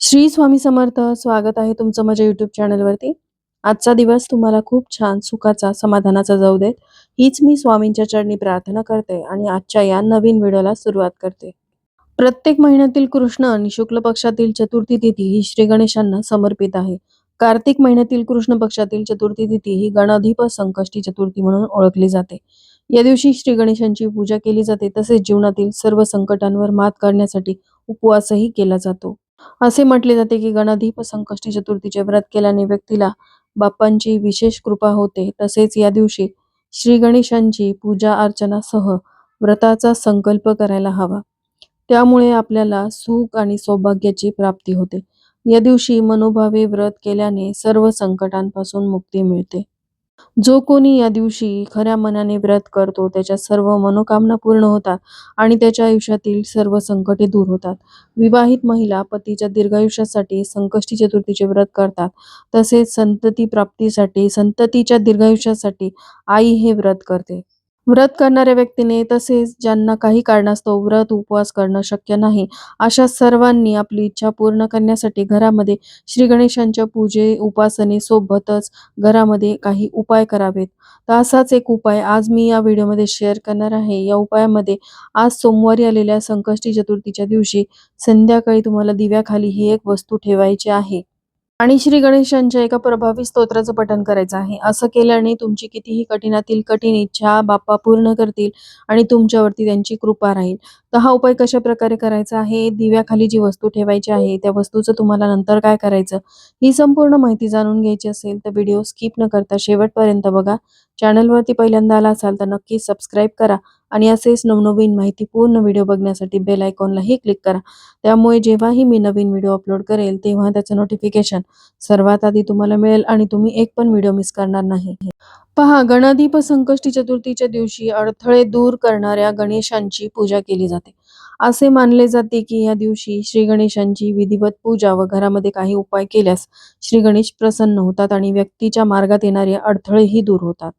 श्री स्वामी समर्थ स्वागत आहे तुमचं माझ्या युट्यूब चॅनलवरती आजचा दिवस तुम्हाला खूप छान सुखाचा समाधानाचा जाऊ देत. हीच मी स्वामींच्या चरणी प्रार्थना करते आणि आजच्या या नवीन व्हिडिओला सुरुवात करते. प्रत्येक महिन्यातील कृष्ण आणि शुक्ल पक्षातील चतुर्थी तिथी ही श्री गणेशांना समर्पित आहे. कार्तिक महिन्यातील कृष्ण पक्षातील चतुर्थी तिथी ही गणाधिप संकष्टी चतुर्थी म्हणून ओळखली जाते. या दिवशी श्री गणेशांची पूजा केली जाते तसेच जीवनातील सर्व संकटांवर मात करण्यासाठी उपवासही केला जातो. असे म्हटले जाते की गणाधीप संकष्टी चतुर्थीचे व्रत केल्याने व्यक्तीला बाप्पांची विशेष कृपा होते. तसेच या दिवशी श्री गणेशांची पूजा अर्चनासह व्रताचा संकल्प करायला हवा. त्यामुळे आपल्याला सुख आणि सौभाग्याची प्राप्ती होते. या दिवशी मनोभावे व्रत केल्याने सर्व संकटांपासून मुक्ती मिळते. जो कोणी या दिवशी खऱ्या मनाने व्रत करतो त्याच्या सर्व मनोकामना पूर्ण होतात आणि त्याच्या आयुष्यातील सर्व संकटे दूर होतात. विवाहित महिला पतीच्या दीर्घायुष्यासाठी संकष्टी चतुर्थीचे व्रत करतात. तसेच संतती प्राप्तीसाठी संततीच्या दीर्घायुष्यासाठी आई हे व्रत करते. व्रत करणाऱ्या व्यक्तीने तसेच ज्यांना काही कारणास्तव व्रत उपवास करणं शक्य नाही अशा सर्वांनी आपली इच्छा पूर्ण करण्यासाठी घरामध्ये श्री गणेशांच्या पूजे उपासने सोबतच घरामध्ये काही उपाय करावेत. तर असाच एक उपाय आज मी या व्हिडिओमध्ये शेअर करणार आहे. या उपायामध्ये आज सोमवारी आलेल्या संकष्टी चतुर्थीच्या दिवशी संध्याकाळी तुम्हाला दिव्याखाली ही एक वस्तू ठेवायची आहे. आणि श्री गणेशांच्या एका प्रभावी स्तोत्राचं पठण करायचं आहे. असं केल्याने तुमची कितीही कठीणातील कठीण इच्छा बाप्पा पूर्ण करतील आणि तुमच्यावरती त्यांची कृपा राहील. तर हा उपाय कशा प्रकारे करायचा आहे? दिव्याखाली जी वस्तू ठेवायची आहे त्या वस्तूचं तुम्हाला नंतर काय करायचं? ही संपूर्ण माहिती जाणून घ्यायची असेल तर व्हिडिओ स्किप न करता शेवटपर्यंत बघा. चॅनलवरती पहिल्यांदा आला असाल तर नक्की सबस्क्राईब करा आणि असेच नवनवीन माहिती पूर्ण व्हिडिओ बघण्यासाठी बेल आयकॉनलाही क्लिक करा. त्यामुळे जेव्हाही मी नवीन व्हिडिओ अपलोड करेल तेव्हा त्याचं नोटिफिकेशन सर्वात आधी तुम्हाला मिळेल आणि तुम्ही एक पण व्हिडिओ मिस करणार नाही. पहा गणदीप संकष्टी चतुर्थीच्या दिवशी अडथळे दूर करणाऱ्या गणेशांची पूजा केली जाते. असे मानले जाते की या दिवशी श्री गणेशांची विधिवत पूजा व घरामध्ये काही उपाय केल्यास श्री गणेश प्रसन्न होतात आणि व्यक्तीच्या मार्गात येणारे अडथळेही दूर होतात.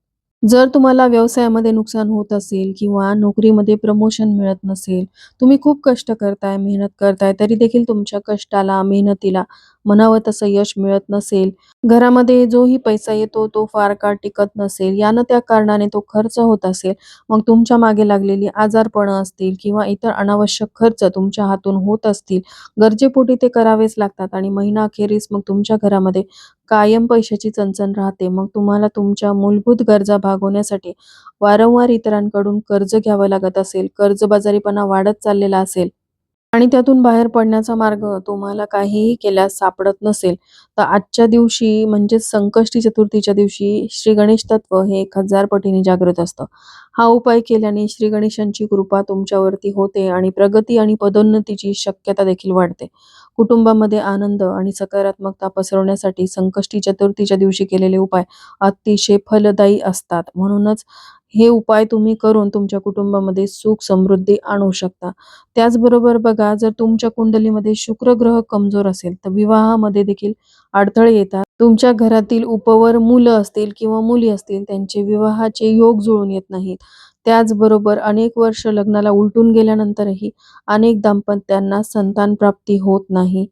जर तुम्हाला व्यवसायामध्ये नुकसान होत असेल किंवा नोकरीमध्ये प्रमोशन मिळत नसेल तुम्ही खूप कष्ट करताय मेहनत करताय तरी देखील तुमच्या कष्टाला मेहनतीला म्हणावं तसं यश मिळत नसेल. घरामध्ये जोही पैसा येतो तो फार काळ टिकत नसेल. यानं त्या कारणाने तो खर्च होत असेल. मग तुमच्या मागे लागलेली आजारपणं असतील किंवा इतर अनावश्यक खर्च तुमच्या हातून होत असतील गरजेपोटी ते करावेच लागतात आणि महिना अखेरीस मग तुमच्या घरामध्ये कायम पैशाची चणचण राहते. मग तुम्हाला तुमच्या मूलभूत गरजा भागवण्यासाठी वारंवार इतरांकडून कर्ज घ्यावं लागत असेल. कर्जबाजारीपणा वाढत चाललेला असेल. आणि त्यातून बाहेर पडण्याचा मार्ग तुम्हाला काहीही केल्यास सापडत नसेल. तर आजच्या दिवशी म्हणजेच संकष्टी चतुर्थीच्या दिवशी श्री गणेश तत्व हे एक हजार पटीने जागृत असतं. हा उपाय केल्याने श्री गणेशांची कृपा तुमच्यावरती होते आणि प्रगती आणि पदोन्नतीची शक्यता देखील वाढते. कुटुंबामध्ये आनंद आणि सकारात्मकता पसरवण्यासाठी संकष्टी चतुर्थीच्या दिवशी केलेले उपाय अतिशय फलदायी असतात. म्हणूनच हे उपाय तुम्ही करून तुमच्या कुटुंबामध्ये सुख समृद्धी आणू शकता. त्याचबरोबर बघा जर तुमच्या कुंडलीमध्ये शुक्र ग्रह कमजोर असेल तर विवाहामध्ये देखील अडथळे येतात. तुमच्या घरातील उपवर मुलं असतील किंवा मुली असतील त्यांचे विवाहाचे योग जुळून येत नाहीत. त्याचबरोबर अनेक वर्ष लग्नाला उलटून गेल्यानंतरही अनेक दाम्पत्यांना संतान प्राप्ती होत नाही.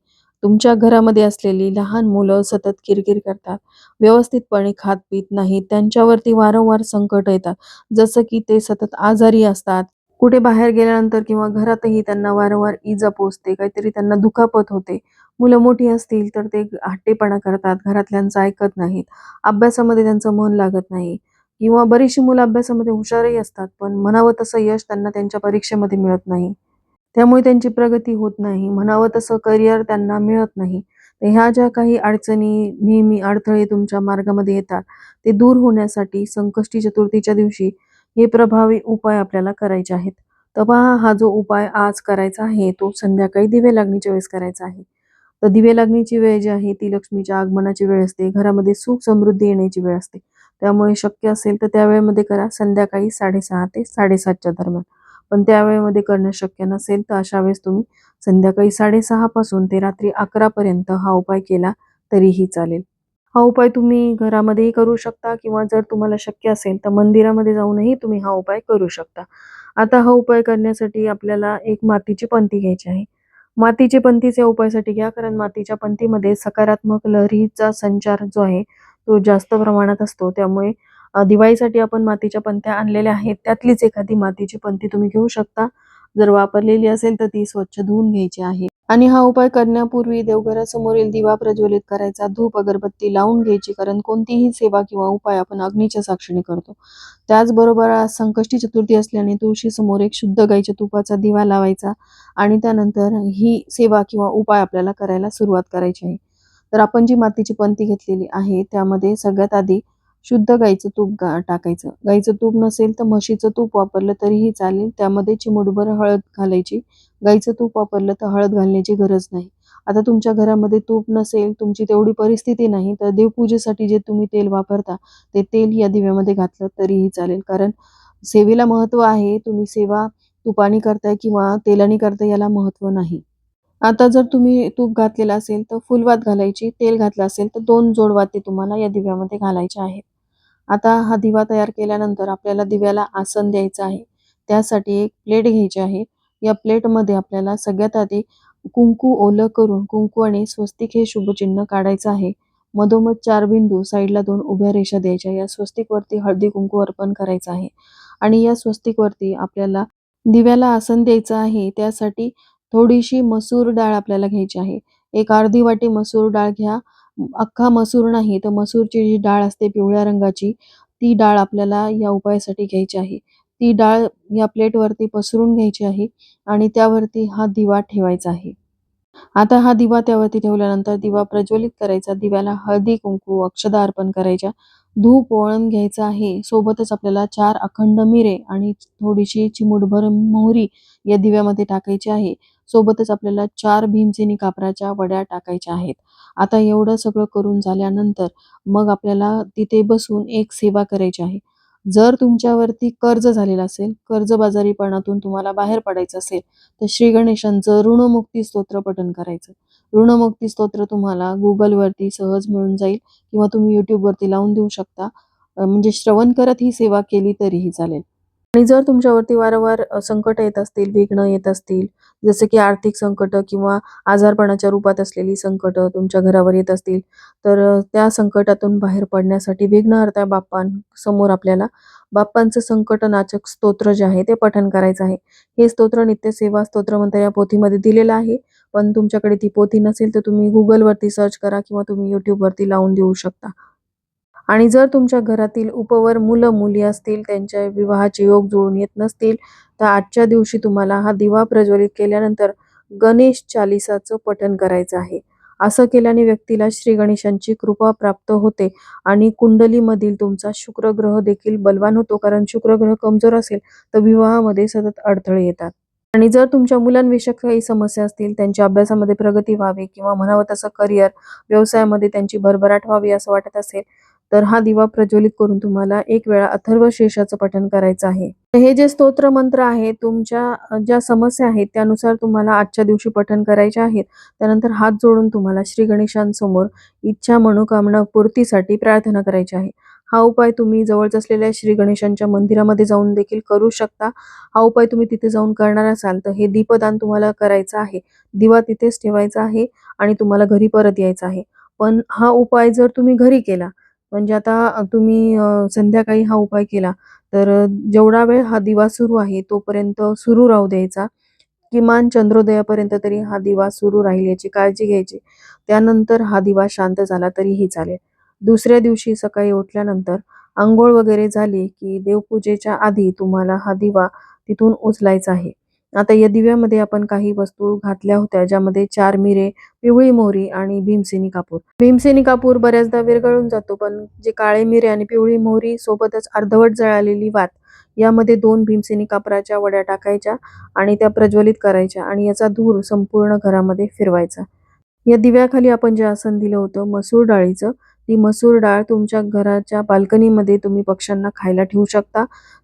तुमच्या घरामध्ये असलेली लहान मुलं सतत किरकिर करतात. व्यवस्थितपणे खात पित नाहीत. त्यांच्यावरती वारंवार संकट येतात. जसं की ते सतत आजारी असतात. कुठे बाहेर गेल्यानंतर किंवा घरातही त्यांना वारंवार इजा पोचते काहीतरी त्यांना दुखापत होते. मुलं मोठी असतील तर ते हट्टेपणा करतात. घरातल्यांचं ऐकत नाहीत. अभ्यासामध्ये त्यांचं मन लागत नाही. किंवा बरीचशी मुलं अभ्यासामध्ये हुशारही असतात पण म्हणावं तसं यश त्यांना त्यांच्या परीक्षेमध्ये मिळत नाही. त्यामुळे त्यांची प्रगती होत नाही. म्हणावं तसं करिअर त्यांना मिळत नाही. तर ह्या ज्या काही अडचणी नेहमी अडथळे तुमच्या मार्गामध्ये येतात ते दूर होण्यासाठी संकष्टी चतुर्थीच्या दिवशी हे प्रभावी उपाय आपल्याला करायचे आहेत. तर पहा हा जो उपाय आज करायचा आहे तो संध्याकाळी दिवे लागणीच्या वेळेस करायचा आहे. तर दिवे लागणीची वेळ जी आहे ती लक्ष्मीच्या आगमनाची वेळ असते. घरामध्ये सुख समृद्धी येण्याची वेळ असते. त्यामुळे शक्य असेल तर त्या वेळेमध्ये करा संध्याकाळी साडेसहा ते साडेसातच्या दरम्यान. पण त्या वेळेमध्ये करणं शक्य नसेल तर अशा वेळेस तुम्ही संध्याकाळी साडेसहा पासून ते रात्री अकरा पर्यंत हा उपाय केला तरीही चालेल. हा उपाय तुम्ही घरामध्येही करू शकता किंवा जर तुम्हाला शक्य असेल तर मंदिरामध्ये जाऊनही तुम्ही हा उपाय करू शकता. आता हा उपाय करण्यासाठी आपल्याला एक मातीची पंथी घ्यायची आहे. मातीची पंथीच या उपायासाठी घ्या कारण मातीच्या पंथीमध्ये सकारात्मक लहरीचा संचार जो आहे तो जास्त प्रमाणात असतो. त्यामुळे दिवाळीसाठी आपण मातीच्या पंत्या आणलेल्या आहेत. त्यातलीच एखादी मातीची पंथी तुम्ही घेऊ शकता. जर वापरलेली असेल तर ती स्वच्छ धुवून घ्यायची आहे. आणि हा उपाय करण्यापूर्वी देवघरासमोरील दिवा प्रज्वलित करायचा. धूप अगरबत्ती लावून घ्यायची. कारण कोणतीही सेवा किंवा उपाय आपण अग्नीच्या साक्षीने करतो. त्याचबरोबर आज संकष्टी चतुर्थी असल्याने तुळशी समोर एक शुद्ध गाईच्या तुपाचा दिवा लावायचा. आणि त्यानंतर ही सेवा किंवा उपाय आपल्याला करायला सुरुवात करायची आहे. तर आपण जी मातीची पंती घेतलेली आहे त्यामध्ये सगळ्यात आधी शुद्ध गाईचं तूप गा टाकायचं. गाईचं तूप नसेल तर म्हशीचं तूप वापरलं तरीही चालेल. त्यामध्ये चिमूटभर हळद घालायची. गाईचं तूप वापरलं तर हळद घालण्याची गरज नाही. आता तुमच्या घरामध्ये तूप नसेल तुमची तेवढी परिस्थिती नाही तर देवपूजेसाठी जे तुम्ही तेल वापरता ते तेल या दिव्यामध्ये घातलं तरीही चालेल. कारण सेवेला महत्त्व आहे तुम्ही सेवा तुपानी करताय किंवा तेलानी करताय याला महत्त्व नाही. आता जर तुम्ही तूप घातलेलं असेल तर फुलवात घालायची तेल घातलं असेल तर दोन जोडवाते तुम्हाला या दिव्यामध्ये घालायचे आहेत. आता हा दिवा तयार केल्यानंतर आपल्याला दिव्याला आसन द्यायचं आहे. त्यासाठी एक प्लेट घ्यायची आहे. या प्लेटमध्ये आपल्याला सगळ्यात आधी कुंकू ओलं करून कुंकू आणि स्वस्तिक हे शुभचिन्ह काढायचं आहे. मधोमध चार बिंदू साईडला दोन उभ्या रेषा द्यायच्या. या स्वस्तिकवरती हळदी कुंकू अर्पण करायचं आहे. आणि या स्वस्तिकवरती आपल्याला दिव्याला आसन द्यायचं आहे. त्यासाठी थोडीशी मसूर डाळ आपल्याला घ्यायची आहे. एक अर्धी वाटी मसूर डाळ घ्या. अख्खा मसूर नाही तर मसूरची जी डाळ असते पिवळ्या रंगाची ती डाळ आपल्याला या उपायासाठी घ्यायची आहे. ती डाळ या प्लेटवरती पसरून घ्यायची आहे आणि त्यावरती हा दिवा ठेवायचा आहे. आता हा दिवा त्यावरती ठेवल्यानंतर दिवा प्रज्वलित करायचा. दिव्याला हळदी कुंकू अक्षदा अर्पण करायच्या. धूप ओळण घ्यायचं आहे. सोबतच आपल्याला चार अखंड मिरे आणि थोडीशी चिमुटभर मोहरी या दिव्यामध्ये टाकायची आहे. सोबतच आपल्याला चार भीमसेनी कापराच्या वड्या टाकायच्या आहेत. आता एवढं सगळं करून झाल्यानंतर मग आपल्याला तिथे बसून एक सेवा करायची आहे. जर तुमच्यावरती कर्ज झालेलं असेल कर्जबाजारीपणातून तुम्हाला बाहेर पडायचं असेल तर श्री गणेशांचं ऋणमुक्ती स्तोत्र पठन करायचं. ऋणमुक्ती स्तोत्र तुम्हाला गुगलवरती सहज मिळून जाईल किंवा तुम्ही यूट्यूबवरती लावून देऊ शकता. म्हणजे श्रवण करत ही सेवा केली तरीही चालेल. आणि जर तुमच्यावरती वारंवार संकट येत असतील विघ्न येत असतील जसं की आर्थिक संकट किंवा आजारपणाच्या रूपात असलेली संकट तुमच्या घरावर येत असतील तर त्या संकटातून बाहेर पडण्यासाठी विघ्नहर्त्या बाप्पांसमोर आपल्याला. बाप्पांचं संकटनाशक स्तोत्र जे आहे ते पठण करायचं आहे. हे स्तोत्र नित्य सेवा स्तोत्र म्हणता या पोथीमध्ये दिलेलं आहे. पण तुमच्याकडे ती पोथी नसेल तर तुम्ही गुगलवरती सर्च करा किंवा तुम्ही युट्यूबवरती लावून देऊ शकता. आणि जर तुमच्या घरातील उपवर मुलं मुली असतील त्यांच्या विवाहाचे योग जुळून येत नसतील तर आजच्या दिवशी तुम्हाला हा दिवा प्रज्वलित केल्यानंतर गणेश चालिसाचं पठण करायचं आहे. असं केल्याने व्यक्तीला श्री गणेशांची कृपा प्राप्त होते आणि कुंडलीमधील तुमचा शुक्र ग्रह देखील बलवान होतो. कारण शुक्र ग्रह कमजोर असेल तर विवाहामध्ये सतत अडथळे येतात. आणि जर तुमच्या मुलांविषयक काही समस्या असतील त्यांच्या अभ्यासामध्ये प्रगती व्हावी किंवा म्हणावं तसं करिअर व्यवसायामध्ये त्यांची भरभराट व्हावी असं वाटत असेल तर हा दिवा प्रज्वलित करून तुम्हाला एक वेळा अथर्व शेषाचं पठण करायचं आहे. तर हे जे स्तोत्र मंत्र आहे तुमच्या ज्या समस्या आहेत त्यानुसार तुम्हाला आजच्या दिवशी पठण करायचे आहेत. त्यानंतर हात जोडून तुम्हाला श्री गणेशांसमोर इच्छा मनोकामना पूर्तीसाठी प्रार्थना करायची आहे. हा उपाय तुम्ही जवळच असलेल्या श्री गणेशांच्या मंदिरामध्ये जाऊन देखील करू शकता. हा उपाय तुम्ही तिथे जाऊन करणार असाल तर हे दीपदान तुम्हाला करायचं आहे. दिवा तिथेच ठेवायचा आहे आणि तुम्हाला घरी परत यायचं आहे. पण हा उपाय जर तुम्ही घरी केला म्हणजे आता तुम्ही संध्याकाळी हा उपाय केला तर जेवढा वेळ हा दिवा सुरू आहे तोपर्यंत सुरू राहू द्यायचा. किमान चंद्रोदयापर्यंत तरी हा दिवा सुरू राहील याची काळजी घ्यायची. त्यानंतर हा दिवा शांत झाला तरीही चालेल. दुसऱ्या दिवशी सकाळी उठल्यानंतर आंघोळ वगैरे झाली की देवपूजेच्या आधी तुम्हाला हा दिवा तिथून उचलायचा आहे. आता या दिव्यामध्ये आपण काही वस्तू घातल्या होत्या ज्यामध्ये चार मिरे पिवळी मोहरी आणि भीमसेनी कापूर. भीमसेनी कापूर बऱ्याचदा विरघळून जातो पण जे काळे मिरे आणि पिवळी मोहरी सोबतच अर्धवट जळालेली वात यामध्ये दोन भीमसेनी कापराच्या वड्या टाकायच्या आणि त्या प्रज्वलित करायच्या आणि याचा धूर संपूर्ण घरामध्ये फिरवायचा. या दिव्याखाली आपण जे आसन दिलं होतं मसूर डाळीचं ती मसूर डाळ तुमच्या घराच्या बाल्कनीमध्ये तुम्ही पक्ष्यांना खायला ठेवू शकता.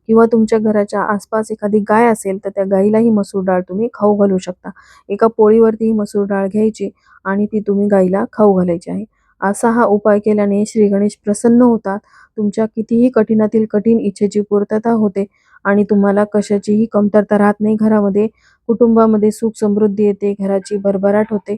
किंवा तुमच्या घराच्या आसपास एखादी गाय असेल तर त्या गाईलाही मसूर डाळ तुम्ही खाऊ घालू शकता. एका पोळीवरती ही मसूर डाळ घ्यायची आणि ती तुम्ही गाईला खाऊ घालायची आहे. असा हा उपाय केल्याने श्री गणेश प्रसन्न होतात. तुमच्या कितीही कठीणातील कठीण इच्छेची पूर्तता होते आणि तुम्हाला कशाचीही कमतरता राहत नाही. घरामध्ये कुटुंबामध्ये सुख समृद्धी येते घराची भरभराट होते.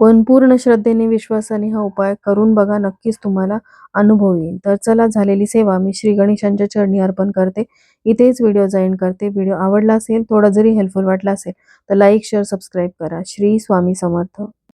पण पूर्ण श्रद्धेने विश्वासाने हा उपाय करून बघा नक्कीच तुम्हाला अनुभव येईल. तर चला झालेली सेवा मी श्री गणेशांच्या चरणी अर्पण करते. इथेच व्हिडिओ जॉईन करते. व्हिडिओ आवडला असेल थोडा जरी हेल्पफुल वाटला असेल तर लाईक शेअर सबस्क्राईब करा. श्री स्वामी समर्थ.